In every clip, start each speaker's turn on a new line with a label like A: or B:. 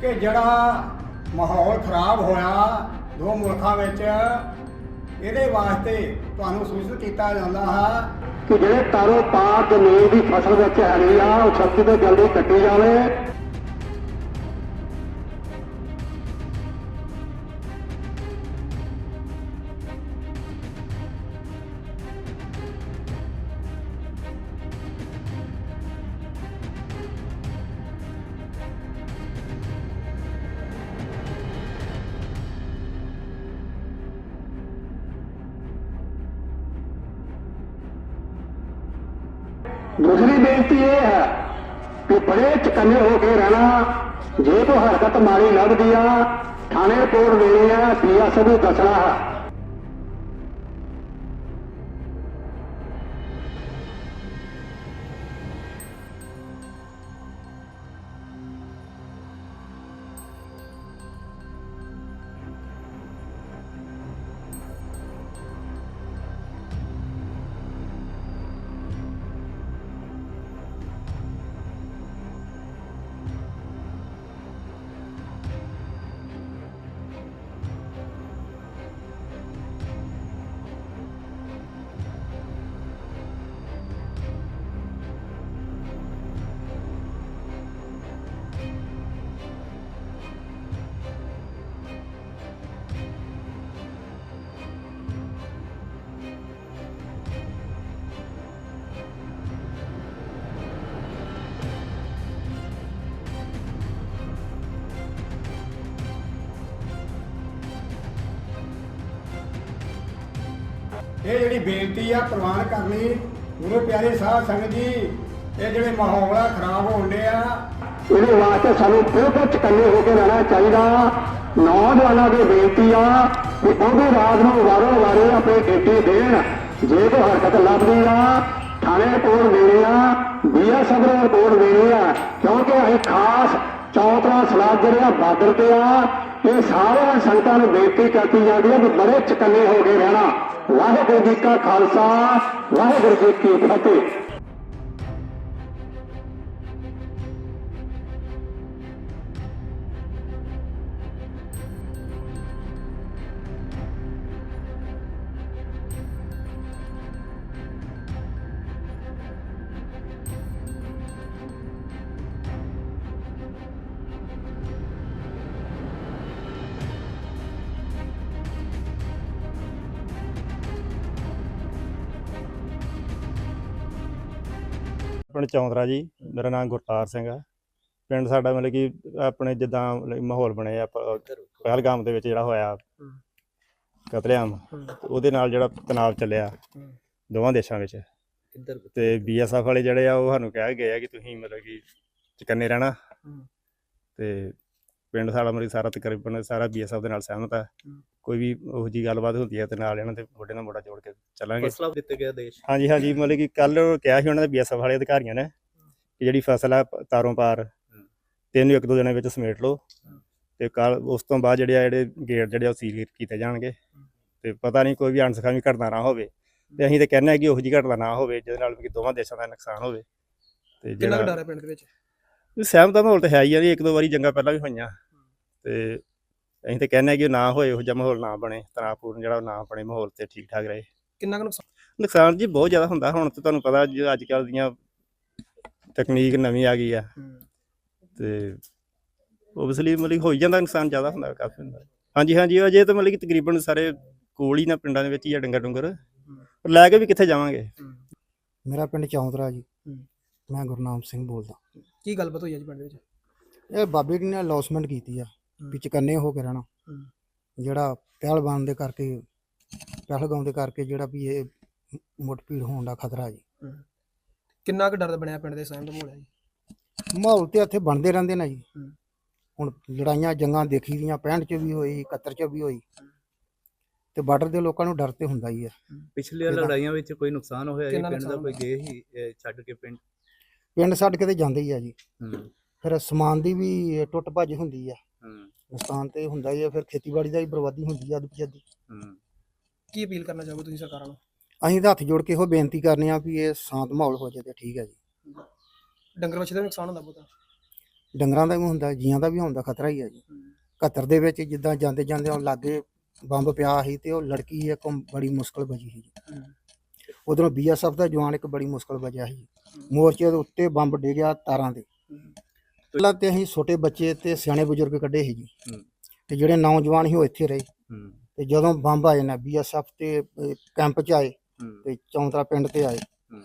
A: ਕਿ ਜਿਹੜਾ ਮਾਹੌਲ ਖਰਾਬ ਹੋਇਆ ਦੋ ਮੁਲਕਾਂ ਵਿੱਚ, ਇਹਦੇ ਵਾਸਤੇ ਤੁਹਾਨੂੰ ਸੂਚਿਤ ਕੀਤਾ ਜਾਂਦਾ ਹੈ
B: ਕਿ ਜਿਹੜੇ ਤਾਰੋ ਪਾਰ ਜ਼ਮੀਨ ਦੀ ਫਸਲ ਵਿੱਚ ਹੈਗੀ ਆ, ਉਹ ਛੱਤੀ ਤੋਂ ਜਲਦੀ ਕੱਟੀ ਜਾਵੇ। ਦੂਸਰੀ ਬੇਨਤੀ ਇਹ ਹੈ ਕਿ ਬੜੇ ਚਕੰਨੇ ਹੋ ਕੇ ਰਹਿਣਾ, ਜੇ ਕੋਈ ਹਰਕਤ ਮਾੜੀ ਲੱਭਦੀ ਆ, ਥਾਣੇ ਰਿਪੋਰਟ ਦੇਣੀ ਆ ਪੀਐਸ ਨੂੰ ਦੱਸਣਾ ਹੈ।
A: ਇਹ ਜਿਹੜੀ ਬੇਨਤੀ ਆ ਪ੍ਰਵਾਨ ਕਰਨੀ, ਗੁਰੂ ਪਿਆਰੇ ਸਾਧ ਸੰਗਤ ਜੀ, ਇਹ ਜਿਹੜੇ ਮਾਹੌਲ ਆ ਖਰਾਬ ਹੋਣ ਡਿਆ
B: ਇਹਦੇ ਵਾਸਤੇ ਸਾਨੂੰ ਬਿਲਕੁਲ ਚਕੰਨੇ ਹੋ ਕੇ ਰਹਿਣਾ ਚਾਹੀਦਾ। ਨੌਜਵਾਨਾਂ ਦੀ ਬੇਨਤੀ ਆ ਕਿ ਉਹ ਵੀ ਰਾਤ ਨੂੰ ਵਾਰੋ ਵਾਰੇ ਆਪਣੀ ਡਿਊਟੀ ਦੇਣ। ਜੇ ਕੋਈ ਹਰਕਤ ਲੱਭਦੀ ਆ, ਥਾਣੇ ਰਿਪੋਰਟ ਦੇਣੀ ਆ, ਬੀਐਸਐਫ ਨੂੰ ਕੋਲ ਦੇਣੀ ਆ, ਕਿਉਂਕਿ ਅਸੀਂ ਖਾਸ ਚੌਥਾ ਸਲਾਹ ਜਿਹੜਾ ਬਾਰਡਰ ਤੇ ਆ। ਇਹ ਸਾਰਿਆਂ ਸੰਗਤਾਂ ਨੂੰ ਬੇਨਤੀ ਕਰਤੀ ਜਾਂਦੀ ਹੈ ਕਿ ਬੜੇ ਚਕੰਨੇ ਹੋ ਕੇ ਰਹਿਣਾ। ਵਾਹਿਗੁਰੂ ਜੀ ਕਾ ਖਾਲਸਾ, ਵਾਹਿਗੁਰੂ ਜੀ ਕੀ ਫਤਿਹ।
C: ਪਿੰਡ ਚੌਂਦਰਾ ਜੀ ਮੇਰਾ ਨਾਮ ਗੁਰਤਾਰ ਸਿੰਘ ਆ। ਪਿੰਡ ਸਾਡਾ ਮਤਲਬ ਕਿ ਆਪਣੇ ਜਿੱਦਾਂ ਮਤਲਬ ਮਾਹੌਲ ਬਣਿਆ ਪਹਿਲਗਾਮ ਦੇ ਵਿੱਚ ਜਿਹੜਾ ਹੋਇਆ ਕਤਲੇਆਮ। ਉਹਦੇ ਨਾਲ ਜਿਹੜਾ ਤਣਾਅ ਚੱਲਿਆ ਦੋਵਾਂ ਦੇਸ਼ਾਂ ਵਿੱਚ। ਤੇ ਬੀਐਸਐਫ ਵਾਲੇ ਜਿਹੜੇ ਆ ਉਹ ਸਾਨੂੰ ਕਹਿ ਗਏ ਆ ਕਿ ਤੁਸੀਂ ਮਤਲਬ ਕਿ ਚਕੰਨੇ ਰਹਿਣਾ। ਤੇ ਪਿੰਡ ਸਾਡਾ ਕਿ ਸਾਰਾ ਤਕਰੀਬਨ ਸਾਰਾ ਬੀਐਸਐਫ ਦੇ ਨਾਲ ਸਹਿਮਤ ਆ। ਕੋਈ ਵੀ ਉਹੋ ਜੀ ਗੱਲਬਾਤ ਹੁੰਦੀ ਹੈ ਤੇ ਨਾਲ ਇਹਨਾਂ ਦੇ ਮੋਢੇ ਨਾਲ ਮੋਢਾ ਜੋੜ ਕੇ ਚੱਲਾਂਗੇ।
D: ਫਸਲਾ ਦਿੱਤੇ ਗਿਆ ਦੇਸ਼।
C: ਹਾਂਜੀ ਹਾਂਜੀ ਮਤਲਬ ਕਿ ਕੱਲ ਕਿਹਾ ਸੀ ਉਹਨਾਂ ਦੇ ਬੀਐਸਐਫ ਵਾਲੇ ਅਧਿਕਾਰੀਆਂ ਨੇ ਕਿ ਜਿਹੜੀ ਫਸਲ ਆ ਤਾਰੋਂ ਪਾਰ ਤਿੰਨ ਇੱਕ ਦੋ ਦਿਨਾਂ ਵਿੱਚ ਸਮੇਟ ਲਓ। ਤੇ ਕੱਲ ਉਸ ਤੋਂ ਬਾਅਦ ਜਿਹੜੇ ਆ ਜਿਹੜੇ ਗੇਟ ਜਿਹੜੇ ਉਹ ਸੀਲ ਕੀਤੇ ਜਾਣਗੇ। ਤੇ ਪਤਾ ਨਹੀਂ ਕੋਈ ਵੀ ਅਣਸਖਾਵੀ ਘਟਨਾ ਨਾ ਹੋਵੇ। ਤੇ ਅਸੀਂ ਤਾਂ ਕਹਿੰਦੇ ਆ ਕਿ ਉਹੋ ਜਿਹੀ ਘਟਨਾ ਨਾ ਹੋਵੇ ਜਿਹਦੇ ਨਾਲ ਕਿ ਦੋਵਾਂ ਦੇਸ਼ਾਂ ਦਾ ਨੁਕਸਾਨ ਹੋਵੇ। ਤੇ ਜਿਹੜਾ
D: ਡਰ ਹੈ ਪਿੰਡ ਦੇ ਵਿੱਚ?
C: ਸਹਿਮਤ ਦਾ ਮਾਹੌਲ ਤਾਂ ਹੈ ਹੀ ਆ ਜੀ ਇੱਕ ਦੋ ਵਾਰੀ ਜੰਗਾਂ ਪਹਿਲਾਂ ਵੀ ਹੋਈਆਂ। ਤੇ ਅਸੀਂ ਤਾਂ ਕਹਿੰਦੇ ਆ ਕਿ ਉਹ ਨਾ ਹੋਏ ਉਹ ਜਿਹਾ ਮਾਹੌਲ ਨਾ ਬਣੇ ਤਣਾਅਪੂਰਨ ਜਿਹੜਾ ਉਹ ਨਾ ਬਣੇ ਮਾਹੌਲ ਤੇ ਠੀਕ ਠਾਕ ਰਹੇ।
D: ਕਿੰਨਾ ਕੁ ਨੁਕਸਾਨ?
C: ਨੁਕਸਾਨ ਜੀ ਬਹੁਤ ਜ਼ਿਆਦਾ ਹੁੰਦਾ। ਹੁਣ ਤੇ ਤੁਹਾਨੂੰ ਪਤਾ ਜੀ ਅੱਜ ਕੱਲ ਦੀਆਂ ਤਕਨੀਕ ਨਵੀਂ ਆ ਗਈ ਆ। ਤੇ ਓਬਵੀਅਸਲੀ ਮਤਲਬ ਹੋ ਹੀ ਜਾਂਦਾ ਨੁਕਸਾਨ ਜ਼ਿਆਦਾ ਹੁੰਦਾ ਕਾਫੀ ਹੁੰਦਾ। ਹਾਂਜੀ ਹਾਂਜੀ ਅਜੇ ਤਾਂ ਮਤਲਬ ਕਿ ਤਕਰੀਬਨ ਸਾਰੇ ਕੋਲ ਹੀ ਨਾ ਪਿੰਡਾਂ ਦੇ ਵਿੱਚ ਹੀ ਆ ਡੰਗਰ ਡੁੰਗਰ ਪਰ ਲੈ ਕੇ ਵੀ ਕਿੱਥੇ ਜਾਵਾਂਗੇ?
E: ਮੇਰਾ ਪਿੰਡ ਚੌਂਦਰਾ ਜੀ। ਮੈਂ ਗੁਰਨਾਮ ਸਿੰਘ ਬੋਲਦਾ।
D: ਕੀ ਗੱਲਬਾਤ ਹੋਈ ਹੈ ਜੀ ਪਿੰਡ ਦੇ ਵਿੱਚ?
E: ਇਹ ਬਾਬੇ ਜੀ ਨੇ ਅਲੌਸਮੈਂਟ ਕੀਤੀ ਆ ਵੀ ਚਕੰਨੇ ਹੋ ਕੇ ਰਹਿਣਾ।
D: ਹੂੰ।
E: ਜਿਹੜਾ ਪਹਿਲਵਾਨ ਦੇ ਕਰਕੇ ਪਹਿਲਗਾਉਂ ਦੇ ਕਰਕੇ ਜਿਹੜਾ ਵੀ ਇਹ ਮੁੱਠ-ਭੀੜ ਹੋਣ ਦਾ ਖਤਰਾ ਜੀ।
D: ਕਿੰਨਾ ਕੁ ਡਰ ਬਣਿਆ ਪਿੰਡ ਦੇ ਸਹਿਮ ਦਾ ਮਾਹੌਲ ਹੈ ਜੀ?
E: ਮਾਹੌਲ ਤੇ ਇੱਥੇ ਬਣਦੇ ਰਹਿੰਦੇ ਨੇ ਜੀ।
D: ਹੂੰ।
E: ਹੁਣ ਲੜਾਈਆਂ ਜੰਗਾਂ ਦੇਖੀ ਦੀਆਂ 65 ਚ ਵੀ ਹੋਈ 71 ਚ ਵੀ ਹੋਈ। ਤੇ ਬਾਰਡਰ ਦੇ ਲੋਕਾਂ ਨੂੰ ਡਰ ਤੇ ਹੁੰਦਾ ਹੀ ਆ।
F: ਪਿਛਲੀਆਂ
E: ਇਹਦਾ-
F: ਲੜਾਈਆਂ ਵਿੱਚ ਕੋਈ ਨੁਕਸਾਨ ਹੋਇਆ ਜੀ?
D: ਕਿੰਨਾ
F: ਪਿੰਡ ਦਾ
D: ਨੁਕਸਾਨ
F: ਕੋਈ ਗਏ ਹੀ ਅਹ, ਛੱਡ ਕੇ ਪਿੰਡ?
E: ਪਿੰਡ ਛੱਡ ਕੇ ਤੇ ਜਾਂਦੇ ਹੀ ਆ ਜੀ।
F: ਹੂੰ।
E: ਫਿਰ ਸਮਾਨ ਦੀ ਵੀ ਟੁੱਟ ਭੱਜ ਹੁੰਦੀ ਆ।
F: ਹੂੰ।
E: ਨੁਕਸਾਨ ਤੇ ਹੁੰਦਾ ਹੀ ਆ ਫਿਰ ਖੇਤੀਬਾੜੀ ਦਾ ਵੀ ਬਰਬਾਦੀ ਹੁੰਦੀ ਆ ਪਜੱਦੀ
F: ਹੂੰ।
D: ਕੀ ਅਪੀਲ ਕਰਨਾ ਚਾਹੋਗੇ ਤੁਸੀਂ ਸਰਕਾਰਾਂ ਨੂੰ?
E: ਅਸੀਂ ਤਾਂ ਹੱਥ ਜੋੜ ਕੇ ਇਹੋ ਬੇਨਤੀ ਕਰਨੇ ਆ ਵੀ ਇਹ ਸ਼ਾਂਤ ਮਾਹੌਲ ਹੋ ਤੇ ਠੀਕ ਹੈ ਜੀ।
D: ਡੰਗਰ ਵੱਛੇ ਦਾ ਵੀ ਨੁਕਸਾਨ ਹੁੰਦਾ ਬਹੁਤਾ?
E: ਡੰਗਰਾਂ ਦਾ ਵੀ ਹੁੰਦਾ ਜੀਆਂ ਦਾ ਵੀ ਹੁੰਦਾ ਖਤਰਾ ਹੀ ਹੈ ਜੀ। ਕਤਰ ਦੇ ਵਿੱਚ ਜਿੱਦਾਂ ਜਾਂਦੇ ਜਾਂਦੇ ਉਹ ਲਾਗੇ ਬੰਬ ਪਿਆ ਸੀ ਤੇ ਉਹ ਲੜਕੀ ਇੱਕ ਬੜੀ ਮੁਸ਼ਕਲ ਬਚੀ ਸੀ ਜੀ। ਉਧਰੋਂ ਬੀਐਸਐਫ ਦਾ ਜਵਾਨ ਇੱਕ ਬੜੀ ਮੁਸ਼ਕਲ ਬਚਿਆ ਸੀ। ਮੋਰਚੇ ਦੇ ਉੱਤੇ ਬੰਬ ਡਿੱਗਿਆ ਤਾਰਾਂ ਦੇ ਪਹਿਲਾਂ ਤੇ ਅਸੀਂ ਛੋਟੇ ਬੱਚੇ ਤੇ ਸਿਆਣੇ ਬਜ਼ੁਰਗ ਕੱਢੇ ਸੀ ਜੀ। ਤੇ ਜਿਹੜੇ ਨੌਜਵਾਨ ਸੀ ਉਹ ਇੱਥੇ ਰਹੇ। ਤੇ ਜਦੋਂ ਬੰਬ ਆਏ ਨਾ ਬੀਐਸਐਫ ਤੇ ਕੈਂਪ 'ਚ ਆਏ ਤੇ ਚੌਂਤਰਾ ਪਿੰਡ ਤੇ ਆਏ।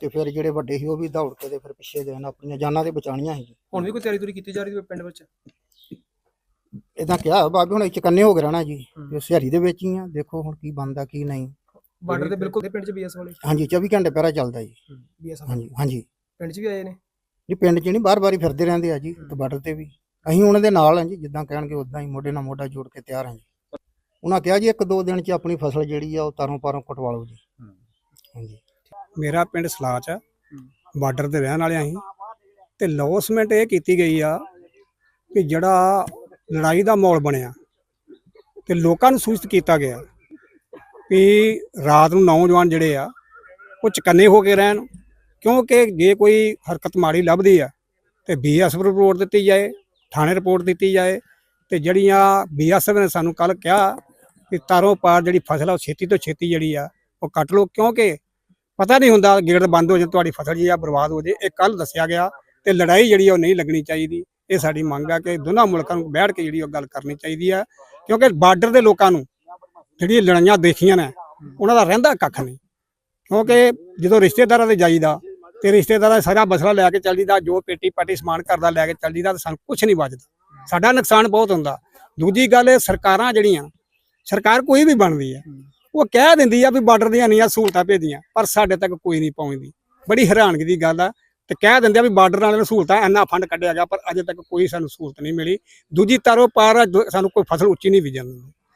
E: ਤੇ ਫਿਰ ਜਿਹੜੇ ਵੱਡੇ ਸੀ ਉਹ ਵੀ ਦੌੜ ਕੇ ਤੇ ਫਿਰ ਪਿੱਛੇ ਗਏ ਨਾ ਆਪਣੀਆਂ ਜਾਨਾਂ ਤੇ ਬਚਾਉਣੀਆਂ ਸੀ।
D: ਹੁਣ ਵੀ ਕੋਈ ਤਿਆਰੀ ਤੁਰੀ ਕੀਤੀ ਜਾ ਰਹੀ ਹੈ ਪਿੰਡ ਵਿੱਚ?
E: ਇਦਾਂ ਕਿਹਾ ਬਾਬੇ ਹੁਣ ਚਕੰਨੇ ਹੋ ਗਏ ਰਹਿਣਾ ਜੀ। ਤੇ ਸਿਹਰੀ ਦੇ ਵਿੱਚ ਹੀ ਆ। ਦੇਖੋ ਹੁਣ ਕੀ ਬਣਦਾ ਕੀ ਨਹੀਂ।
D: ਬਾਰਡਰ ਦੇ ਬਿਲਕੁਲ ਦੇ ਪਿੰਡ 'ਚ ਬੀਐਸ ਵਾਲੇ।
E: ਹਾਂਜੀ 24 ਘੰਟੇ ਪਹਿਰਾ ਚੱਲਦਾ ਜੀ।
D: ਬੀਐਸ
E: ਹਾਂਜੀ ਹਾਂਜੀ।
D: ਪਿੰਡ 'ਚ ਵੀ ਆਏ ਨੇ?
E: ਜੀ ਪਿੰਡ 'ਚ ਨਹੀਂ ਬਾਰ-ਬਾਰ ਹੀ ਫਿਰਦੇ ਰਹਿੰਦੇ ਆ ਜੀ ਬਾਰਡਰ ਤੇ ਵੀ। ਅਸੀਂ ਉਹਨਾਂ ਦੇ ਨਾਲ ਹਾਂ ਜੀ ਜਿੱਦਾਂ ਕਹਿਣਗੇ ਉਦਾਂ ਹੀ ਮੋਢੇ ਨਾਲ ਮੋਢਾ ਜੋੜ ਕੇ ਤਿਆਰ ਹਾਂ ਜੀ। ਉਹਨਾਂ ਕਿਹਾ ਜੀ ਇੱਕ ਦੋ ਦਿਨ 'ਚ ਆਪਣੀ ਫਸਲ ਜਿਹੜੀ ਆ ਉਹ ਤਾਰੋਂ ਪਾਰੋਂ ਕਟਵਾ ਲਓ ਜੀ। ਹਾਂਜੀ।
G: ਮੇਰਾ ਪਿੰਡ ਸਲਾਚ ਆ ਬਾਰਡਰ ਤੇ ਰਹਿਣ ਵਾਲੇ ਅਸੀਂ। ਤੇ ਲੌਸਮੈਂਟ ਇਹ ਕੀਤੀ ਗਈ ਆ ਕਿ ਜਿਹੜਾ ਲੜਾਈ ਦਾ ਮਾਹੌਲ ਬਣਿਆ ਤੇ ਲੋਕਾਂ ਨੂੰ ਸੂਚਿਤ ਕੀਤਾ ਗਿਆ। ਵੀ ਰਾਤ ਨੂੰ ਨੌਜਵਾਨ ਜਿਹੜੇ ਆ, ਉਹ ਚਕੰਨੇ ਹੋ ਕੇ ਰਹਿਣ, ਕਿਉਂਕਿ ਜੇ ਕੋਈ ਹਰਕਤ ਮਾੜੀ ਲੱਭਦੀ ਆ, ਤੇ ਬੀਐਸਐਫ ਰਿਪੋਰਟ ਦਿੱਤੀ ਜਾਏ, ਥਾਣੇ ਰਿਪੋਰਟ ਦਿੱਤੀ ਜਾਏ, ਤੇ ਜਿਹੜੀਆਂ ਬੀਐਸਐਫ ਨੇ ਸਾਨੂੰ ਕੱਲ ਕਿਹਾ ਕਿ ਤਾਰੋਂ ਪਾਰ ਜਿਹੜੀ ਫਸਲ ਆ, ਉਹ ਛੇਤੀ ਤੋਂ ਛੇਤੀ ਜਿਹੜੀ ਆ, ਉਹ ਕੱਟ ਲਓ, ਕਿਉਂਕਿ ਪਤਾ ਨਹੀਂ ਹੁੰਦਾ ਗੇੜ ਬੰਦ ਹੋ ਜਾਏ ਤੁਹਾਡੀ ਫਸਲ ਜੀ ਆ ਬਰਬਾਦ ਹੋ ਜਾਏ ਇਹ ਕੱਲ ਦੱਸਿਆ ਗਿਆ, ਤੇ ਲੜਾਈ ਜਿਹੜੀ ਆ, ਉਹ ਨਹੀਂ ਲੱਗਣੀ ਚਾਹੀਦੀ। ਇਹ ਸਾਡੀ ਮੰਗ ਆ ਕਿ ਦੋਨਾਂ ਮੁਲਕਾਂ ਨੂੰ ਬੈਠ ਕੇ ਜਿਹੜੀ ਉਹ ਗੱਲ ਕਰਨੀ ਚਾਹੀਦੀ ਆ, ਕਿਉਂਕਿ ਬਾਰਡਰ ਦੇ ਲੋਕਾਂ ਨੂੰ ਜਿਹੜੀਆਂ ਲੜਾਈਆਂ ਦੇਖੀਆਂ ਨੇ, ਉਹਨਾਂ ਦਾ ਰਹਿੰਦਾ ਕੱਖ ਨਹੀਂ। ਕਿਉਂਕਿ ਜਦੋਂ ਰਿਸ਼ਤੇਦਾਰਾਂ ਦੇ ਜਾਈਦਾ ਤੇ ਰਿਸ਼ਤੇਦਾਰਾਂ ਦਾ ਸਾਰਾ ਮਸਲਾ ਲੈ ਕੇ ਚੱਲ ਜੀਦਾ ਜੋ ਪੇਟੀ ਪਾਟੀ ਸਮਾਨ ਕਰਦਾ ਲੈ ਕੇ ਚੱਲ ਜੀਦਾ ਤੇ ਸਾਨੂੰ ਕੁਝ ਨਹੀਂ ਬਚਦਾ। ਸਾਡਾ ਨੁਕਸਾਨ ਬਹੁਤ ਹੁੰਦਾ। ਦੂਜੀ ਗੱਲ, ਸਰਕਾਰਾਂ ਜਿਹੜੀਆਂ, ਸਰਕਾਰ ਕੋਈ ਵੀ ਬਣਦੀ ਹੈ, ਉਹ ਕਹਿ ਦਿੰਦੀ ਆ ਵੀ ਬਾਰਡਰ ਦੀਆਂ ਇੰਨੀਆਂ ਸਹੂਲਤਾਂ ਭੇਜੀਆਂ, ਪਰ ਸਾਡੇ ਤੱਕ ਕੋਈ ਨਹੀਂ ਪਹੁੰਚਦੀ। ਬੜੀ ਹੈਰਾਨਗੀ ਦੀ ਗੱਲ ਆ ਤੇ ਕਹਿ ਦਿੰਦੇ ਆ ਵੀ ਬਾਰਡਰ ਵਾਲਿਆਂ ਨੂੰ ਸਹੂਲਤਾਂ ਇੰਨਾ ਫੰਡ ਕੱਢਿਆ ਗਿਆ, ਪਰ ਅਜੇ ਤੱਕ ਕੋਈ ਸਾਨੂੰ ਸਹੂਲਤ ਨਹੀਂ ਮਿਲੀ। ਦੂਜੀ ਤਰੋ ਪਾਰ ਸਾਨੂੰ ਕੋਈ ਫਸਲ ਉੱਚੀ ਨਹੀਂ ਬੀਜਣ ਦਿੰਦੀ।